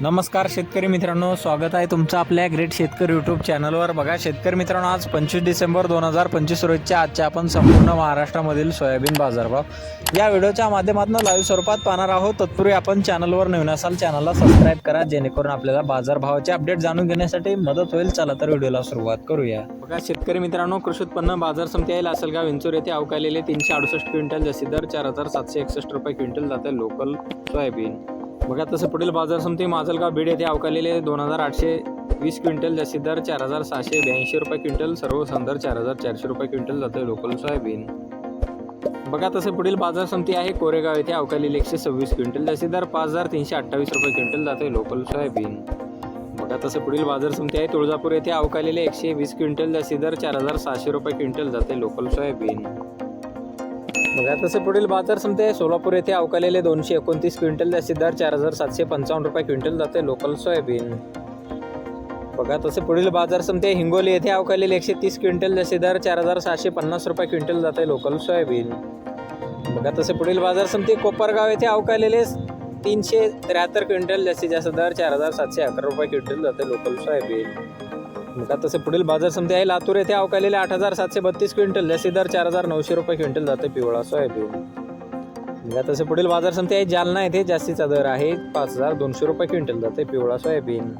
नमस्कार शेतकरी मित्रांनो स्वागत आहे तुमचं आपल्या ग्रेट शेतकरी यूट्यूब चॅनलवर बघा शेतकरी मित्रांनो आज पंचवीस डिसेंबर दोन हजार पंचवीस रोजच्या आजच्या आपण संपूर्ण महाराष्ट्रामधील सोयाबीन बाजारभाव या व्हिडिओच्या माध्यमातून लाईव्ह स्वरूपात पाहणार आहोत. तत्पूर्वी आपण चॅनलवर नवीन असाल चॅनलला सबस्क्राईब करा जेणेकरून आपल्याला बाजारभावाचे अपडेट जाणून घेण्यासाठी मदत होईल. चला तर व्हिडिओला सुरुवात करूया. बघा शेतकरी मित्रांनो कृषी उत्पन्न बाजार समिती आहे लासलगाव विंचूर येथे अवकालेले तीनशे अडुसष्ट क्विंटल जसे दर चार हजार सातशे एकसष्ट रुपये क्विंटल जाते लोकल सोयाबीन. बघा तसं पुढील बाजार समिती माजलगाव बीड येथे अवकालेले दोन हजार आठशे वीस क्विंटल जास्ती दर चार हजार सहाशे ब्याऐंशी रुपये क्विंटल सर्व संदर चार हजार चारशे रुपये क्विंटल जाते लोकल सोयाबीन. बघा तसं पुढील बाजार समिती आहे कोरेगाव येथे अवकालेले एकशे सव्वीस क्विंटल जसी दर पाच हजार तीनशे अठ्ठावीस रुपये क्विंटल जाते लोकल सोयाबीन. बघा तसं पुढील बाजार समिती आहे तुळजापूर येथे अवकालेले एकशे वीस क्विंटल जसी दर चार हजार सहाशे रुपये क्विंटल जाते लोकल सोयाबीन. बघा तसे पुढील बाजार समते सोलापूर येथे अवकालेले दोनशे एकोणतीस क्विंटल जास्तीत दर चार हजार सातशे पंचावन्न रुपये क्विंटल जाते लोकल सोयाबीन. बघा तसे पुढील बाजार समते हिंगोली येथे अवकालेले एकशे तीस क्विंटल जास्तीत दर चार हजार सहाशे पन्नास रुपये क्विंटल जाते लोकल सोयाबीन. बघा तसे पुढील बाजार समते कोपरगाव येथे अवकालेले तीनशे त्र्याहत्तर क्विंटल जास्तीत जास्त दर चार हजार सातशे अकरा रुपये क्विंटल जाते लोकल सोयाबीन. का तसे पुढील बाजार समिती आहे. लातूर येथे अवकालेले आठ हजार सातशे बत्तीस क्विंटल जास्तीत दर चार हजार नऊशे रुपये क्विंटल जाते पिवळा सोयाबीन. का तसे पुढील बाजार समिती आहे. जालना येथे जास्तीचा दर आहे पाच हजार दोनशे रुपये क्विंटल जाते पिवळा सोयाबीन.